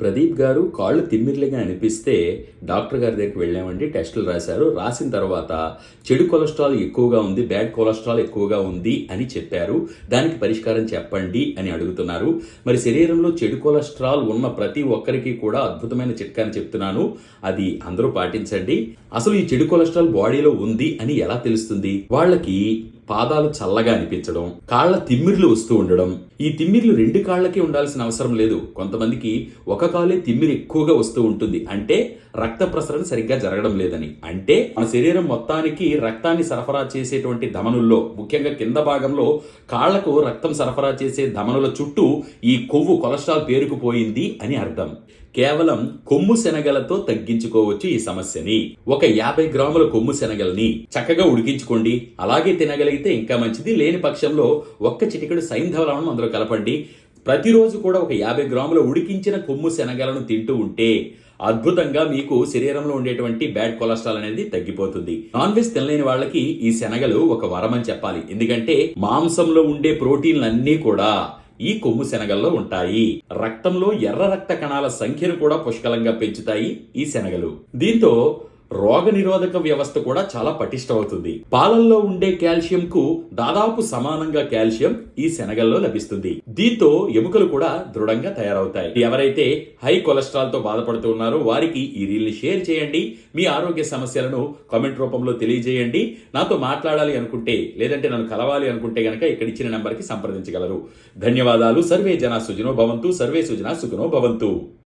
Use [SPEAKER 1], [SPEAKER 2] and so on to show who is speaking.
[SPEAKER 1] ప్రదీప్ గారు కాళ్ళు తిమ్మిర్లిగా అనిపిస్తే డాక్టర్ గారి దగ్గరికి వెళ్ళామండి టెస్టులు రాశారు. రాసిన తర్వాత చెడు కొలెస్ట్రాల్ ఎక్కువగా ఉంది బ్యాడ్ కొలెస్ట్రాల్ ఎక్కువగా ఉంది అని చెప్పారు. దానికి పరిష్కారం చెప్పండి అని అడుగుతున్నారు. మరి శరీరంలో చెడు కొలెస్ట్రాల్ ఉన్న ప్రతి ఒక్కరికి కూడా అద్భుతమైన చిట్కాని చెప్తున్నాను. అది అందరూ పాటించండి. అసలు ఈ చెడు కొలెస్ట్రాల్ బాడీలో ఉంది అని ఎలా తెలుస్తుంది? వాళ్ళకి పాదాలు చల్లగా అనిపించడం కాళ్ళ తిమ్మిర్లు వస్తూ ఉండడం. ఈ తిమ్మిర్లు రెండు కాళ్ళకి ఉండాల్సిన అవసరం లేదు. కొంతమందికి ఒక కాలే తిమ్మిరి ఎక్కువగా వస్తూ ఉంటుంది. అంటే రక్త ప్రసరణ సరిగ్గా జరగడం లేదని. అంటే మన శరీరం మొత్తానికి రక్తాన్ని సరఫరా చేసేటువంటి ధమనుల్లో ముఖ్యంగా కింద భాగంలో కాళ్ళకు రక్తం సరఫరా చేసే ధమనుల చుట్టూ ఈ కొవ్వు కొలెస్ట్రాల్ పేరుకుపోయింది అని అర్థం. కేవలం కొమ్ము శనగలతో తగ్గించుకోవచ్చు ఈ సమస్యని. ఒక యాభై గ్రాముల కొమ్ము శనగల్ని చక్కగా ఉడికించుకోండి. అలాగే తినగలిగితే ఇంకా మంచిది లేని పక్షంలో ఒక్క చిటికెడు సైంధవలను అందులో కలపండి. ప్రతిరోజు కూడా ఒక యాభై గ్రాముల ఉడికించిన కొమ్ము శనగలను తింటూ ఉంటే అద్భుతంగా మీకు శరీరంలో ఉండేటువంటి బ్యాడ్ కొలెస్ట్రాల్ అనేది తగ్గిపోతుంది. నాన్ వెజ్ తినలేని వాళ్ళకి ఈ శనగలు ఒక వరం అని చెప్పాలి. ఎందుకంటే మాంసంలో ఉండే ప్రోటీన్లు అన్నీ కూడా ఈ కొమ్ము శనగల్లో ఉంటాయి. రక్తంలో ఎర్ర రక్త కణాల సంఖ్యను కూడా పుష్కలంగా పెంచుతాయి ఈ శనగలు. దీంతో రోగ నిరోధక వ్యవస్థ కూడా చాలా పటిష్టమవుతుంది. పాలల్లో ఉండే కాల్షియం కు దాదాపు సమానంగా కాల్షియం ఈ శనగల్లో లభిస్తుంది. దీంతో ఎముకలు కూడా దృఢంగా తయారవుతాయి. ఎవరైతే హై కొలెస్ట్రాల్తో బాధపడుతూ ఉన్నారో వారికి ఈ రీల్ని షేర్ చేయండి. మీ ఆరోగ్య సమస్యలను కామెంట్ రూపంలో తెలియజేయండి. నాతో మాట్లాడాలి అనుకుంటే లేదంటే నన్ను కలవాలి అనుకుంటే గనక ఇక్కడ ఇచ్చిన నెంబర్కి సంప్రదించగలరు. ధన్యవాదాలు. సర్వే జన సుజనో భవంతు. సర్వే సుజన సుఖనో భవంతు.